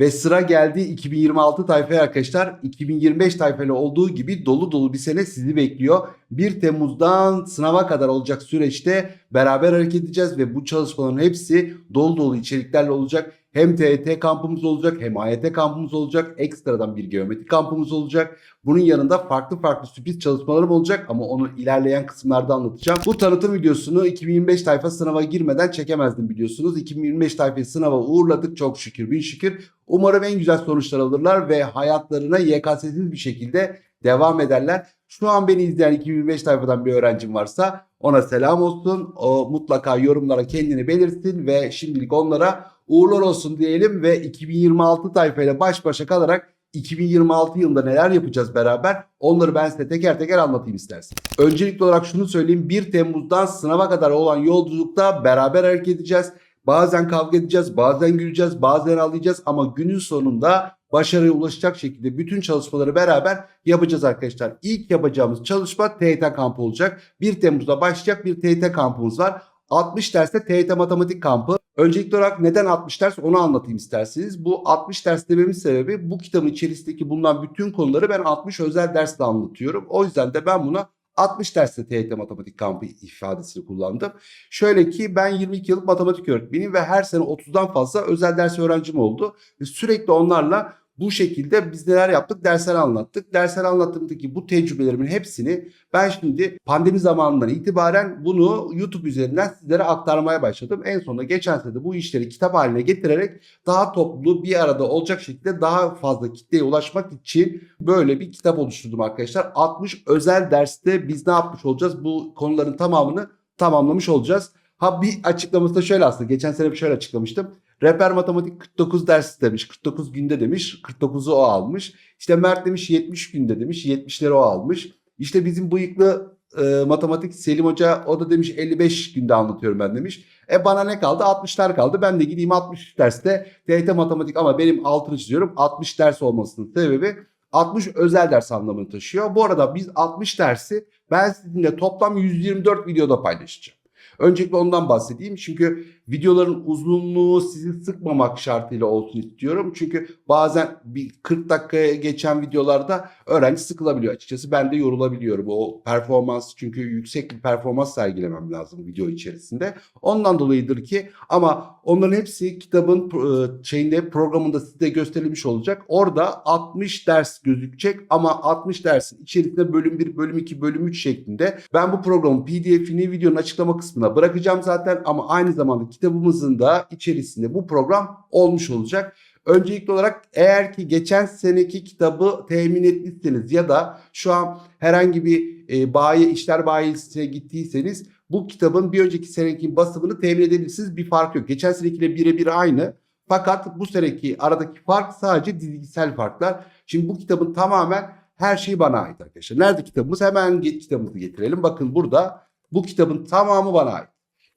Ve sıra geldi 2026 tayfaya arkadaşlar. 2025 tayfayla olduğu gibi dolu dolu bir sene sizi bekliyor. 1 Temmuz'dan sınava kadar olacak süreçte beraber hareket edeceğiz ve bu çalışmaların hepsi dolu dolu içeriklerle olacak. Hem TET kampımız olacak hem AYT kampımız olacak. Ekstradan bir geometri kampımız olacak. Bunun yanında farklı farklı sürpriz çalışmalarım olacak ama onu ilerleyen kısımlarda anlatacağım. Bu tanıtım videosunu 2025 tayfa sınava girmeden çekemezdim biliyorsunuz. 2025 tayfayı sınava uğurladık çok şükür bin şükür. Umarım en güzel sonuçlar alırlar ve hayatlarına YKS'siz bir şekilde devam ederler. Şu an beni izleyen 2025 tayfadan bir öğrencim varsa ona selam olsun. O mutlaka yorumlara kendini belirsin ve şimdilik onlara uğurlar olsun diyelim ve 2026 tayfayla baş başa kalarak 2026 yılında neler yapacağız beraber onları ben size teker teker anlatayım isterseniz. Öncelikli olarak şunu söyleyeyim 1 Temmuz'dan sınava kadar olan yolculukta beraber hareket edeceğiz. Bazen kavga edeceğiz, bazen güleceğiz, bazen ağlayacağız ama günün sonunda başarıya ulaşacak şekilde bütün çalışmaları beraber yapacağız arkadaşlar. İlk yapacağımız çalışma TYT kampı olacak. 1 Temmuz'da başlayacak bir TYT kampımız var. 60 derste TYT matematik kampı. Öncelikli olarak neden 60 ders onu anlatayım isterseniz. Bu 60 ders dememin sebebi bu kitabın içerisindeki bulunan bütün konuları ben 60 özel dersle anlatıyorum. O yüzden de ben buna 60 derste TYT matematik kampı ifadesini kullandım. Şöyle ki ben 22 yıllık matematik öğretmeniyim ve her sene 30'dan fazla özel ders öğrencim oldu. Ve sürekli onlarla bu şekilde biz neler yaptık dersler anlattık. Dersler anlattığımdaki bu tecrübelerimin hepsini ben şimdi pandemi zamanından itibaren bunu YouTube üzerinden sizlere aktarmaya başladım. En sonunda geçen sene bu işleri kitap haline getirerek daha toplu bir arada olacak şekilde daha fazla kitleye ulaşmak için böyle bir kitap oluşturdum arkadaşlar. 60 özel derste biz ne yapmış olacağız? Bu konuların tamamını tamamlamış olacağız. Ha bir açıklaması da şöyle aslında. Geçen sene bir şöyle açıklamıştım. Reper matematik 49 ders demiş. 49 günde demiş. 49'u o almış. İşte Mert demiş 70 günde demiş. 70'leri o almış. İşte bizim bıyıklı e, matematik Selim Hoca o da demiş 55 günde anlatıyorum ben demiş. E bana ne kaldı? 60'lar kaldı. Ben de gideyim 60 derste TYT matematik ama benim altını çiziyorum. 60 ders olmasının sebebi 60 özel ders anlamını taşıyor. Bu arada biz 60 dersi ben sizinle toplam 124 videoda paylaşacağım. Öncelikle ondan bahsedeyim. Çünkü videoların uzunluğu sizi sıkmamak şartıyla olsun istiyorum. Çünkü bazen bir 40 dakikaya geçen videolarda öğrenci sıkılabiliyor. Açıkçası ben de yorulabiliyorum. O performans çünkü yüksek bir performans sergilemem lazım video içerisinde. Ondan dolayıdır ki ama onların hepsi kitabın e, şeyinde programında size gösterilmiş olacak. Orada 60 ders gözükecek ama 60 dersin içerisinde bölüm 1, bölüm 2, bölüm 3 şeklinde. Ben bu programın pdf'ini videonun açıklama kısmına bırakacağım zaten ama aynı zamanda kitabımızın da içerisinde bu program olmuş olacak. Öncelikli olarak eğer ki geçen seneki kitabı temin etmişseniz ya da şu an herhangi bir e, bayi işler bayisine gittiyseniz bu kitabın bir önceki seneki basımını temin edebilirsiniz. Bir fark yok. Geçen senekiyle birebir aynı. Fakat bu seneki aradaki fark sadece dizgisel farklar. Şimdi bu kitabın tamamen her şeyi bana ait arkadaşlar. Nerede kitabımız? Hemen kitabımızı getirelim. Bakın burada bu kitabın tamamı bana ait.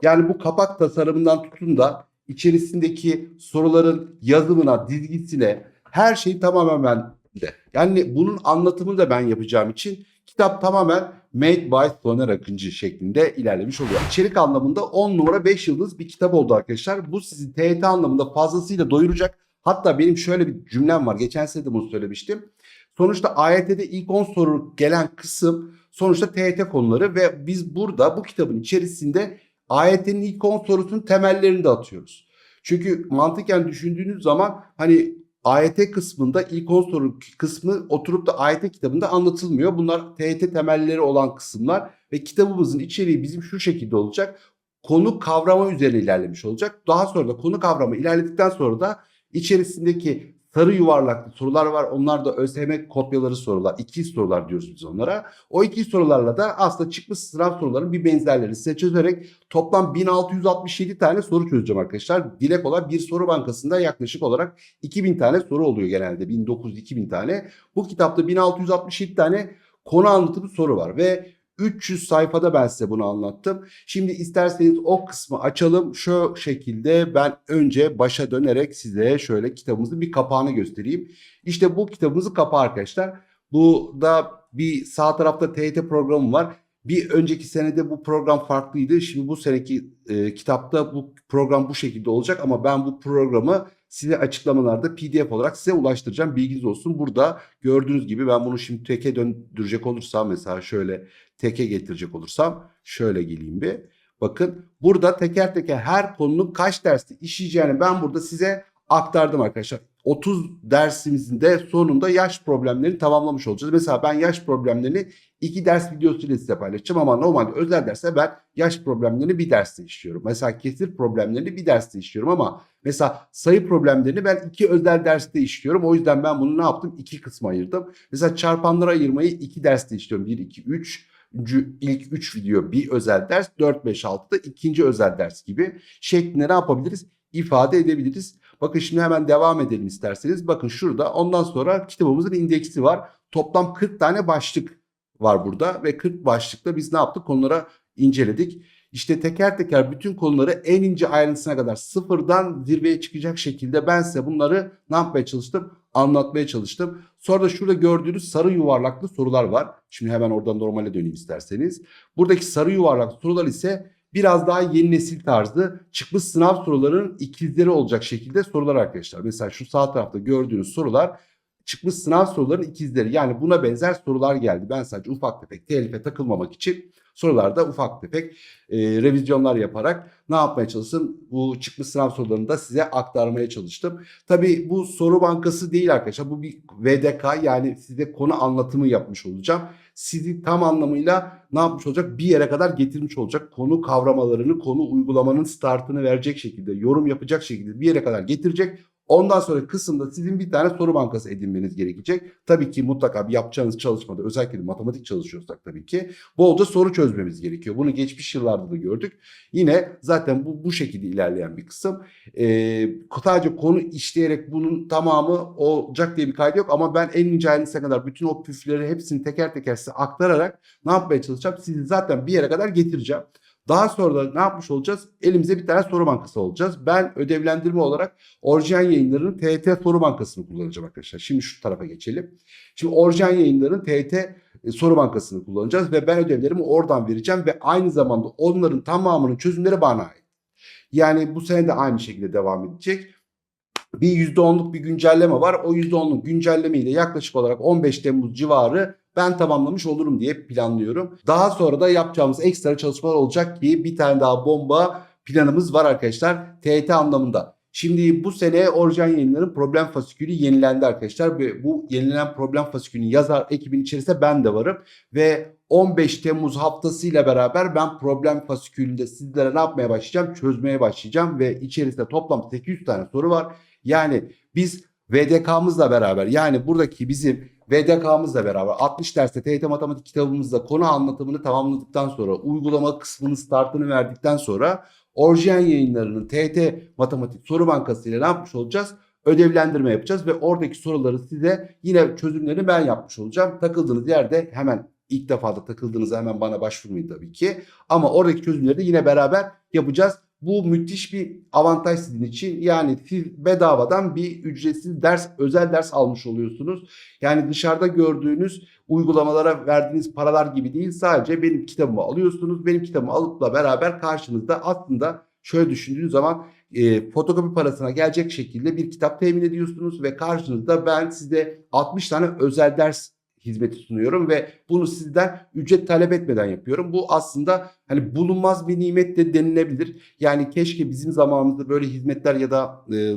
Yani bu kapak tasarımından tutun da içerisindeki soruların yazımına, dizgisine her şey tamamen bende. Yani bunun anlatımını da ben yapacağım için kitap tamamen made by Soner Akıncı şeklinde ilerlemiş oluyor. İçerik anlamında 10 numara 5 yıldız bir kitap oldu arkadaşlar. Bu sizi TYT anlamında fazlasıyla doyuracak. Hatta benim şöyle bir cümlem var. Geçen sene de bunu söylemiştim. Sonuçta AYT'de ilk 10 soru gelen kısım sonuçta TYT konuları ve biz burada bu kitabın içerisinde AYT'nin ilk 10 sorusunun temellerini de atıyoruz. Çünkü mantıken düşündüğünüz zaman hani AYT kısmında ilk 10 soru kısmı oturup da AYT kitabında anlatılmıyor. Bunlar TYT temelleri olan kısımlar ve kitabımızın içeriği bizim şu şekilde olacak. Konu kavrama üzerine ilerlemiş olacak. Daha sonra da konu kavrama ilerledikten sonra da içerisindeki sarı yuvarlaklı sorular var. Onlar da ÖSYM kopyaları sorular. İki sorular diyoruz biz onlara. O iki sorularla da aslında çıkmış sınav sorularının bir benzerleri size çözerek toplam 1667 tane soru çözeceğim arkadaşlar. Dile kolay bir soru bankasında yaklaşık olarak 2000 tane soru oluyor genelde. 1900-2000 tane. Bu kitapta 1667 tane konu anlatımı soru var ve 300 sayfada ben size bunu anlattım. Şimdi isterseniz o kısmı açalım. Şu şekilde ben önce başa dönerek size şöyle kitabımızın bir kapağını göstereyim. İşte bu kitabımızın kapağı arkadaşlar. Bu da bir sağ tarafta TYT programı var. Bir önceki senede bu program farklıydı. Şimdi bu seneki e, kitapta bu program bu şekilde olacak ama ben bu programı size açıklamalarda pdf olarak size ulaştıracağım. Bilginiz olsun. Burada gördüğünüz gibi ben bunu şimdi teke döndürecek olursam mesela şöyle teke getirecek olursam şöyle geleyim bir. Bakın burada teker teker her konunun kaç derste işleyeceğini ben burada size aktardım arkadaşlar. 30 dersimizin de sonunda yaş problemlerini tamamlamış olacağız. Mesela ben yaş problemlerini iki ders videosuyla size paylaşacağım ama normalde özel derste ben yaş problemlerini bir derste işliyorum. Mesela kesir problemlerini bir derste işliyorum ama mesela sayı problemlerini ben iki özel derste işliyorum. O yüzden ben bunu ne yaptım? İki kısma ayırdım. Mesela çarpanlara ayırmayı iki derste işliyorum. 1, 2, 3 ilk 3 video bir özel ders 4 5 6'da ikinci özel ders gibi şeklinde ne yapabiliriz? ifade edebiliriz. Bakın şimdi hemen devam edelim isterseniz. Bakın şurada ondan sonra kitabımızın indeksi var. Toplam 40 tane başlık var burada ve 40 başlıkta biz ne yaptık? Konulara inceledik. İşte teker teker bütün konuları en ince ayrıntısına kadar sıfırdan zirveye çıkacak şekilde ben size bunları ne yapmaya çalıştım? Anlatmaya çalıştım. Sonra da şurada gördüğünüz sarı yuvarlaklı sorular var. Şimdi hemen oradan normale döneyim isterseniz. Buradaki sarı yuvarlak sorular ise biraz daha yeni nesil tarzı çıkmış sınav sorularının ikizleri olacak şekilde sorular arkadaşlar. Mesela şu sağ tarafta gördüğünüz sorular çıkmış sınav sorularının ikizleri. Yani buna benzer sorular geldi. Ben sadece ufak tefek telife takılmamak için sorularda ufak tefek e, revizyonlar yaparak ne yapmaya çalıştım? Bu çıkmış sınav sorularını da size aktarmaya çalıştım. Tabii bu soru bankası değil arkadaşlar. Bu bir VDK yani size konu anlatımı yapmış olacağım. Sizi tam anlamıyla ne yapmış olacak? Bir yere kadar getirmiş olacak. Konu kavramalarını, konu uygulamanın startını verecek şekilde, yorum yapacak şekilde bir yere kadar getirecek. Ondan sonra kısımda sizin bir tane soru bankası edinmeniz gerekecek. Tabii ki mutlaka bir yapacağınız çalışmada özellikle matematik çalışıyorsak tabii ki bolca soru çözmemiz gerekiyor. Bunu geçmiş yıllarda da gördük. Yine zaten bu bu şekilde ilerleyen bir kısım. Ee, sadece konu işleyerek bunun tamamı olacak diye bir kaydı yok ama ben en ince ayrıntısına kadar bütün o püfleri hepsini teker teker size aktararak ne yapmaya çalışacağım? Sizi zaten bir yere kadar getireceğim. Daha sonra da ne yapmış olacağız? Elimize bir tane soru bankası olacağız. Ben ödevlendirme olarak Orjan Yayınları'nın TET soru bankasını kullanacağım arkadaşlar. Şimdi şu tarafa geçelim. Şimdi Orjan Yayınları'nın TET e, soru bankasını kullanacağız ve ben ödevlerimi oradan vereceğim ve aynı zamanda onların tamamının çözümleri bana ait. Yani bu sene de aynı şekilde devam edecek. Bir %10'luk bir güncelleme var. O %10'luk güncellemeyle yaklaşık olarak 15 Temmuz civarı ben tamamlamış olurum diye planlıyorum. Daha sonra da yapacağımız ekstra çalışmalar olacak ki bir tane daha bomba planımız var arkadaşlar. TET anlamında. Şimdi bu sene Orjan Yayınları'nın problem fasikülü yenilendi arkadaşlar. Ve bu yenilenen problem fasikülünün yazar ekibin içerisinde ben de varım. Ve 15 Temmuz haftasıyla beraber ben problem fasikülünde sizlere ne yapmaya başlayacağım? Çözmeye başlayacağım ve içerisinde toplam 800 tane soru var. Yani biz VDK'mızla beraber yani buradaki bizim VDK'mızla beraber 60 derste TYT matematik kitabımızda konu anlatımını tamamladıktan sonra uygulama kısmının startını verdikten sonra Orjen yayınlarının TYT matematik soru bankası ile ne yapmış olacağız? Ödevlendirme yapacağız ve oradaki soruları size yine çözümlerini ben yapmış olacağım. Takıldığınız yerde hemen ilk defa da takıldığınızda hemen bana başvurmayın tabii ki. Ama oradaki çözümleri de yine beraber yapacağız. Bu müthiş bir avantaj sizin için. Yani siz bedavadan bir ücretsiz ders, özel ders almış oluyorsunuz. Yani dışarıda gördüğünüz uygulamalara verdiğiniz paralar gibi değil. Sadece benim kitabımı alıyorsunuz. Benim kitabımı alıpla beraber karşınızda aslında şöyle düşündüğünüz zaman e, fotokopi parasına gelecek şekilde bir kitap temin ediyorsunuz ve karşınızda ben size 60 tane özel ders hizmeti sunuyorum ve bunu sizden ücret talep etmeden yapıyorum. Bu aslında hani bulunmaz bir nimet de denilebilir. Yani keşke bizim zamanımızda böyle hizmetler ya da e,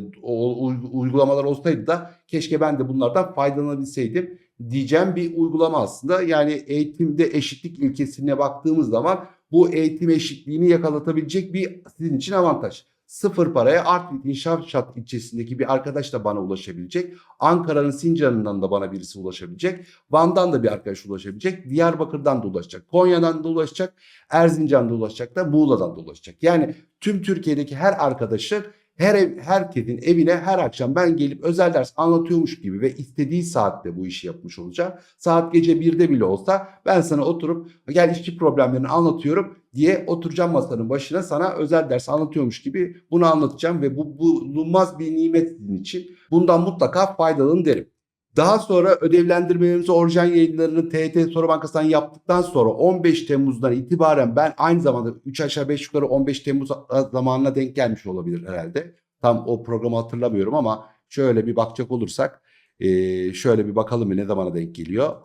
uygulamalar olsaydı da keşke ben de bunlardan faydalanabilseydim diyeceğim bir uygulama aslında. Yani eğitimde eşitlik ilkesine baktığımız zaman bu eğitim eşitliğini yakalatabilecek bir sizin için avantaj sıfır paraya Artvin İnşaat ilçesindeki bir arkadaş da bana ulaşabilecek. Ankara'nın Sincan'ından da bana birisi ulaşabilecek. Van'dan da bir arkadaş ulaşabilecek. Diyarbakır'dan da ulaşacak. Konya'dan da ulaşacak. Erzincan'da ulaşacak da Muğla'dan da ulaşacak. Yani tüm Türkiye'deki her arkadaşın her ev, herkesin evine her akşam ben gelip özel ders anlatıyormuş gibi ve istediği saatte bu işi yapmış olacağım. Saat gece 1'de bile olsa ben sana oturup gel işçi problemlerini anlatıyorum diye oturacağım masanın başına sana özel ders anlatıyormuş gibi bunu anlatacağım ve bu bulunmaz bir nimet sizin için. Bundan mutlaka faydalanın derim. Daha sonra ödevlendirmelerimizi Orjan yayınlarını TET Soru Bankası'ndan yaptıktan sonra 15 Temmuz'dan itibaren ben aynı zamanda 3 aşağı 5 yukarı 15 Temmuz zamanına denk gelmiş olabilir herhalde. Tam o programı hatırlamıyorum ama şöyle bir bakacak olursak e, şöyle bir bakalım ne zamana denk geliyor.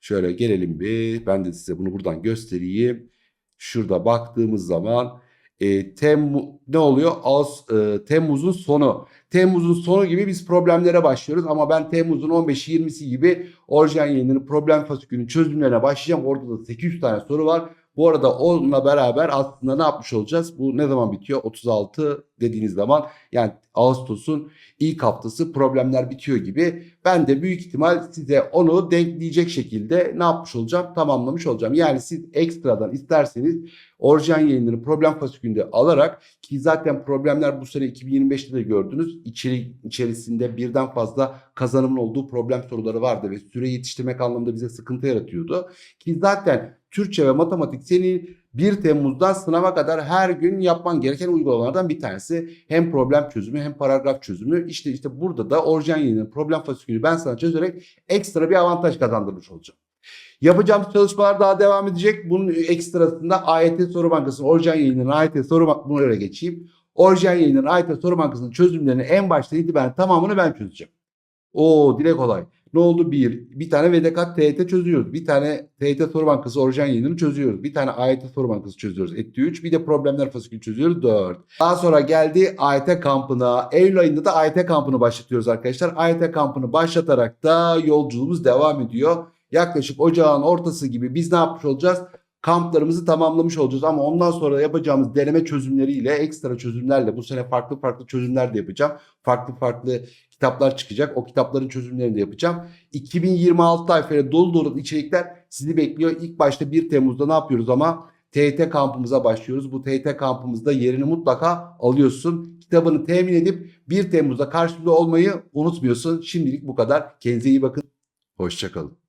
Şöyle gelelim bir ben de size bunu buradan göstereyim. Şurada baktığımız zaman e, Temmu ne oluyor? Ağustos, e, Temmuz'un sonu. Temmuz'un sonu gibi biz problemlere başlıyoruz ama ben Temmuz'un 15-20'si gibi orijinal yayınlarının problem fasikülünün çözümlerine başlayacağım. Orada da 800 tane soru var. Bu arada onunla beraber aslında ne yapmış olacağız? Bu ne zaman bitiyor? 36 dediğiniz zaman yani Ağustos'un ilk haftası problemler bitiyor gibi. Ben de büyük ihtimal size onu denkleyecek şekilde ne yapmış olacağım? Tamamlamış olacağım. Yani siz ekstradan isterseniz orijinal yayınlarını problem fasikülünde alarak ki zaten problemler bu sene 2025'te de gördünüz. İçerik içerisinde birden fazla kazanımın olduğu problem soruları vardı ve süre yetiştirmek anlamında bize sıkıntı yaratıyordu. Ki zaten Türkçe ve matematik senin 1 Temmuz'dan sınava kadar her gün yapman gereken uygulamalardan bir tanesi. Hem problem çözümü hem paragraf çözümü. İşte işte burada da orijinal yayının problem fasikülünü ben sana çözerek ekstra bir avantaj kazandırmış olacağım. Yapacağımız çalışmalar daha devam edecek. Bunun ekstrasında AYT Soru Bankası'nın orijinal yayının AYT Soru Bankası'nın bunu öyle geçeyim. Orijinal yayının AYT Soru Bankası'nın çözümlerini en baştan itibaren tamamını ben çözeceğim. Oo dile kolay. Ne oldu? Bir. Bir tane VDK TET çözüyoruz. Bir tane TET Soru Bankası orijinal yayınını çözüyoruz. Bir tane AYT Soru Bankası çözüyoruz. Etti 3. Bir de problemler fasikülü çözüyoruz. 4. Daha sonra geldi AYT kampına. Eylül ayında da AYT kampını başlatıyoruz arkadaşlar. AYT kampını başlatarak da yolculuğumuz devam ediyor. Yaklaşık ocağın ortası gibi biz ne yapmış olacağız? Kamplarımızı tamamlamış olacağız ama ondan sonra yapacağımız deneme çözümleriyle ekstra çözümlerle bu sene farklı farklı çözümler de yapacağım. Farklı farklı kitaplar çıkacak. O kitapların çözümlerini de yapacağım. 2026 sayfayla dolu dolu içerikler sizi bekliyor. İlk başta 1 Temmuz'da ne yapıyoruz ama TYT kampımıza başlıyoruz. Bu TYT kampımızda yerini mutlaka alıyorsun. Kitabını temin edip 1 Temmuz'da karşımda olmayı unutmuyorsun. Şimdilik bu kadar. Kendinize iyi bakın. Hoşçakalın.